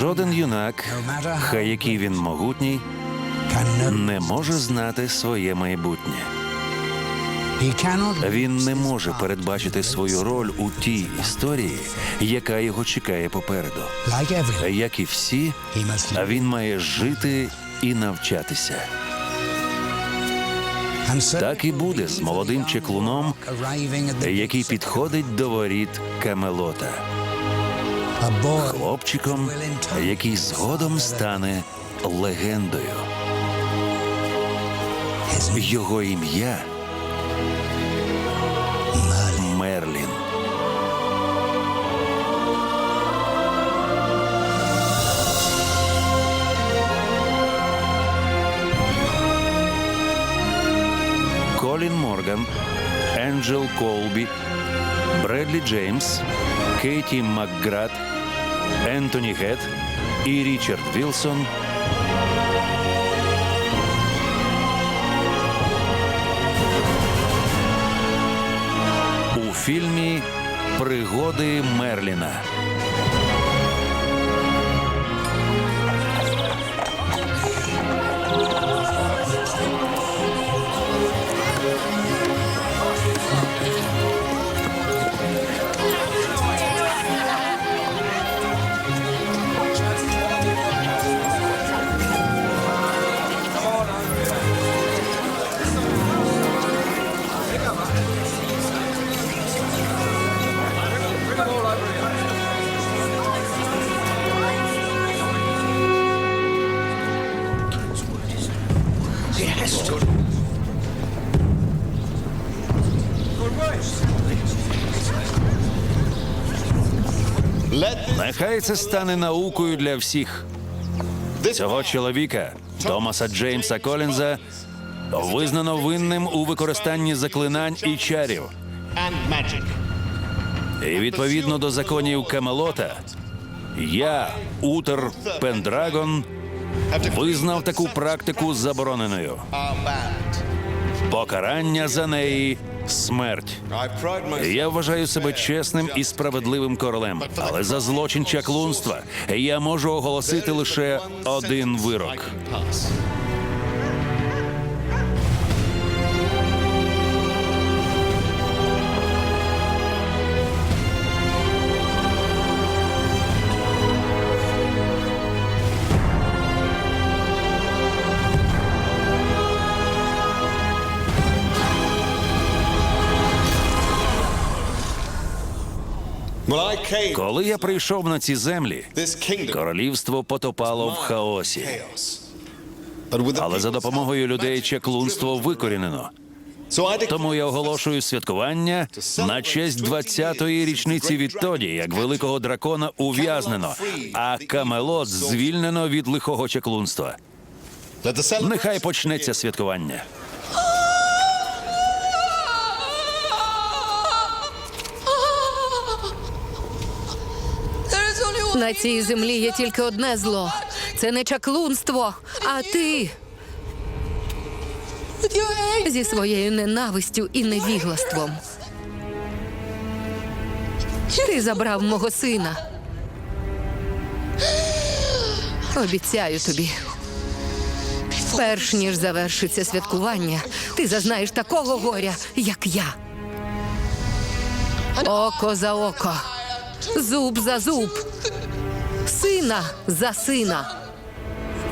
Жоден юнак, хай який він могутній, не може знати своє майбутнє. Він не може передбачити свою роль у тій історії, яка його чекає попереду. Як і всі, він має жити і навчатися. Так і буде з молодим чеклуном, який підходить до воріт Камелота, хлопчиком, який згодом стане легендою. Його ім'я Мерлін. Колін Морган, Енджел Колбі, Бредлі Джеймс, Кейті Макград, Ентоні Гет і Річард Вілсон у фільмі Пригоди Мерліна. Нехай це стане наукою для всіх. Цього чоловіка, Томаса Джеймса Колінза, визнано винним у використанні заклинань і чарів. І відповідно до законів Камелота, я, Утер Пендрагон, визнав таку практику забороненою. Покарання за неї смерть. Я вважаю себе чесним і справедливим королем, але за злочин чаклунства я можу оголосити лише один вирок. Коли я прийшов на ці землі, королівство потопало в хаосі. Але за допомогою людей чаклунство викорінено. Тому я оголошую святкування на честь 20-ї річниці відтоді, як великого дракона ув'язнено, а Камелот звільнено від лихого чаклунства. Нехай почнеться святкування. На цій землі є тільки одне зло. Це не чаклунство, а ти зі своєю ненавистю і невіглаством. Ти забрав мого сина. Обіцяю тобі. Перш ніж завершиться святкування, ти зазнаєш такого горя, як я. Око за око, зуб за зуб, сина за сина.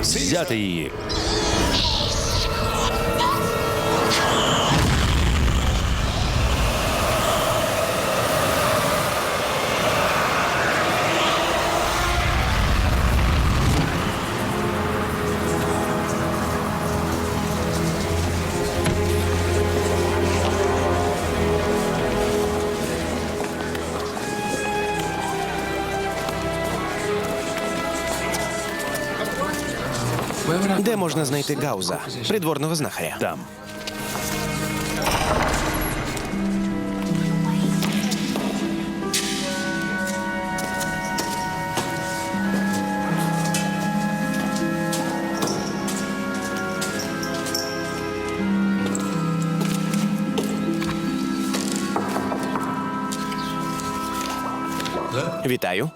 Взяти її. Де можна знайти Гауза, придворного знахаря? Там. Вітаю.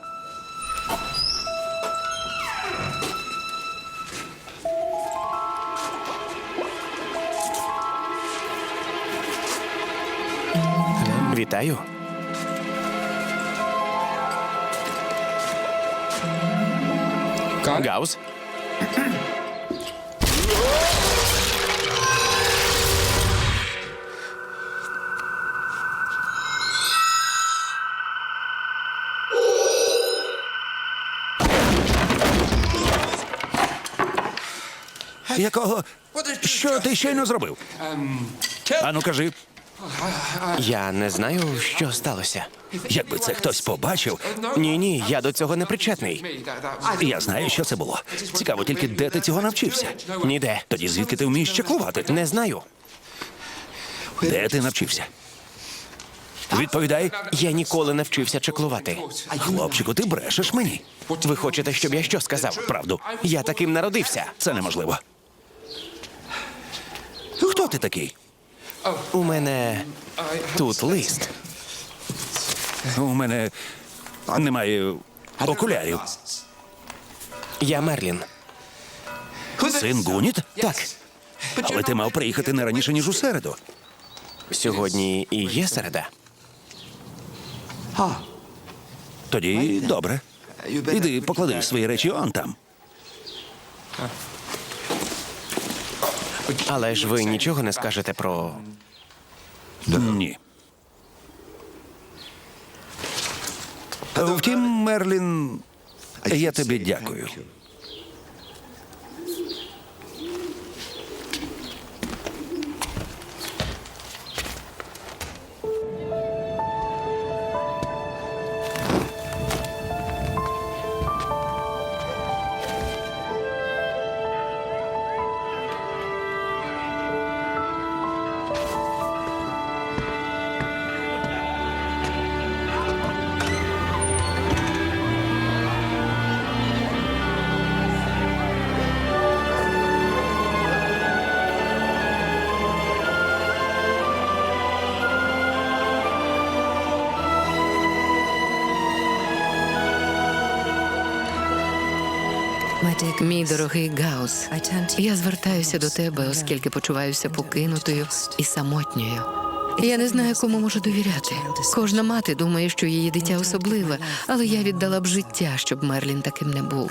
Вітаю. Гаус. Якого? Що ти щойно зробив? Ану, кажи, Я не знаю, що сталося. якби це хтось побачив, Ні, ні, я до цього не причетний. я знаю, що це було. Цікаво тільки, де ти цього навчився. Ніде. Тоді звідки ти вмієш чеклувати? Не знаю. Де ти навчився? Відповідай, Я ніколи не вчився чеклувати. хлопчику, ти брешеш мені. Ви хочете, щоб я що сказав? Правду, Я таким народився. це неможливо. Хто ти такий? У мене тут лист. У мене немає окулярів. Я Мерлін. Син Гуніт? Так, Але ти мав приїхати не раніше, ніж у середу. сьогодні і є середа. Тоді добре. Іди поклади свої речі он там. Але ж ви нічого не скажете про. Ні. Втім, Мерлін, я тобі дякую. Мій дорогий Гаус, я звертаюся до тебе, оскільки почуваюся покинутою і самотньою. Я не знаю, кому можу довіряти. Кожна мати думає, що її дитя особливе, але я віддала б життя, щоб Мерлін таким не був.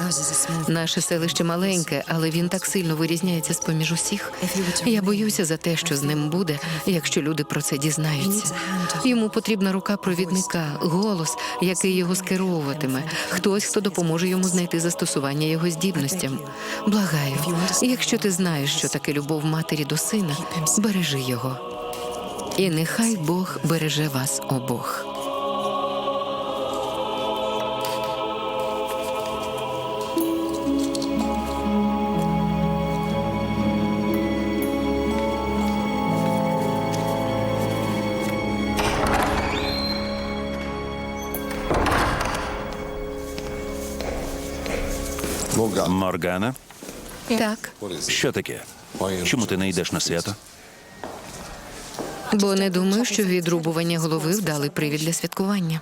Наше селище маленьке, але він так сильно вирізняється з поміж усіх. Я боюся за те, що з ним буде, якщо люди про це дізнаються. Йому потрібна рука провідника, голос, який його скеровуватиме, хтось, хто допоможе йому знайти застосування його здібностям. Благаю, якщо ти знаєш, що таке любов матері до сина, бережи його. І нехай Бог береже вас обох. Моргана, Так, що таке? Чому ти не йдеш на свято? Бо не думаю, що відрубування голови вдали привід для святкування.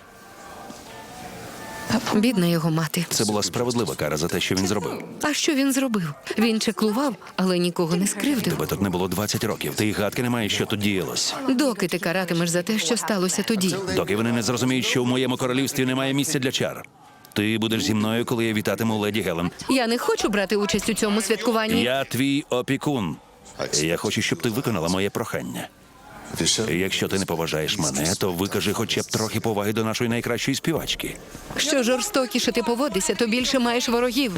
Бідна його мати. Це була справедлива кара за те, що він зробив. А що він зробив? Він чеклував, але нікого не скривдив. Тебе тут не було 20 років. Ти й гадки не маєш, що тут діялось. Доки ти каратимеш за те, що сталося тоді. Доки вони не зрозуміють, що в моєму королівстві немає місця для чар. Ти будеш зі мною, коли я вітатиму леді Гелен. Я не хочу брати участь у цьому святкуванні. Я твій опікун. Я хочу, щоб ти виконала моє прохання. Якщо ти не поважаєш мене, то викажи хоча б трохи поваги до нашої найкращої співачки. Що жорстокіше ти поводишся, то більше маєш ворогів.